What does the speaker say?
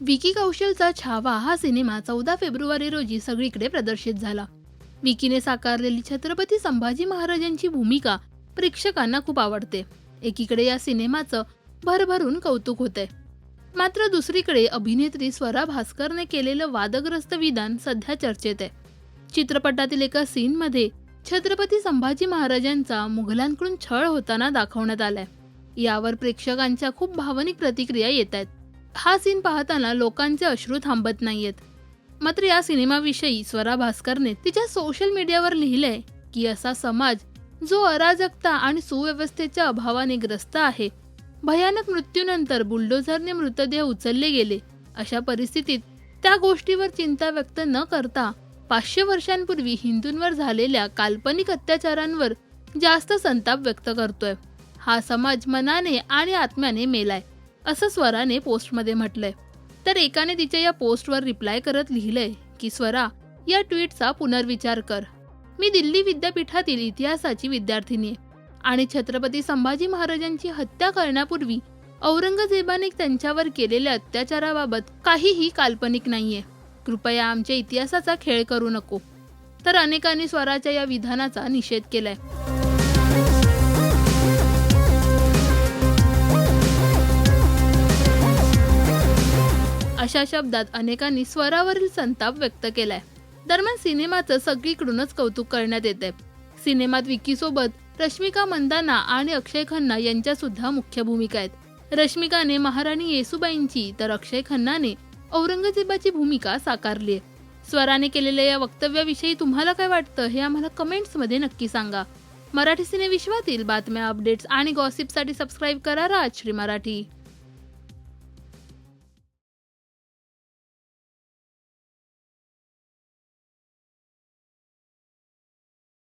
विकी कौशलचा छावा हा सिनेमा चौदा फेब्रुवारी रोजी सगळीकडे प्रदर्शित झाला. विकीने साकारलेली छत्रपती संभाजी महाराजांची भूमिका प्रेक्षकांना खूप आवडते. एकीकडे या सिनेमाचं भरभरून कौतुक होतंय. मात्र दुसरीकडे अभिनेत्री स्वरा भास्करने केलेलं वादग्रस्त विधान सध्या चर्चेत आहे. चित्रपटातील एका सीनमध्ये छत्रपती संभाजी महाराजांचा मुघलांकडून छळ होताना दाखवण्यात आलाय. यावर प्रेक्षकांच्या खूप भावनिक प्रतिक्रिया येत आहेत हा सीन पाहताना लोकांचे अश्रू थांबत नाहीयेत. मात्र या सिनेमाविषयी स्वरा भास्करने तिच्या सोशल मीडियावर लिहिलंय की असा समाज जो अराजकता आणि सुव्यवस्थेच्या अभावाने ग्रस्त आहे भयानक मृत्यूनंतर बुलडोझरने मृतदेह उचलले गेले. अशा परिस्थितीत त्या गोष्टीवर चिंता व्यक्त न करता पाचशे वर्षांपूर्वी हिंदूंवर झालेल्या काल्पनिक अत्याचारांवर जास्त संताप व्यक्त करतोय. हा समाज मनाने आणि आत्म्याने मेलाय. असं स्वराने पोस्टमध्ये म्हटलंय. तर एकाने तिच्या या पोस्टवर रिप्लाय करत लिहिलंय की स्वरा या ट्विटचा पुनर्विचार कर. मी दिल्ली विद्यापीठातील इतिहासाची विद्यार्थिनी आहे आणि छत्रपती संभाजी महाराजांची हत्या करण्यापूर्वी औरंगजेबाने त्यांच्यावर केलेल्या अत्याचाराबाबत काहीही काल्पनिक नाहीये. कृपया आमच्या इतिहासाचा खेळ करू नको. तर अनेकांनी स्वराच्या या विधानाचा निषेध केलाय. अशा शब्दात अनेकांनी स्वरावरील संताप व्यक्त केलाय. दरम्यान सिनेमाचं सगळीकडूनच कौतुक करण्यात येत आहे सिनेमात विकीसोबत रश्मिका मंदाना आणि अक्षय खन्ना यांच्या सुद्धा मुख्य भूमिका आहेत. रश्मिकाने महाराणी येसुबाईंची तर अक्षय खन्नाने औरंगजेबाची भूमिका साकारली आहे स्वराने केलेल्या या वक्तव्याविषयी तुम्हाला काय वाटतं हे आम्हाला कमेंट्समध्ये नक्की सांगा. मराठी सिने विश्वातील बातम्या अपडेट्स आणि गॉसिपसाठी सबस्क्राईब करा राजश्री मराठी.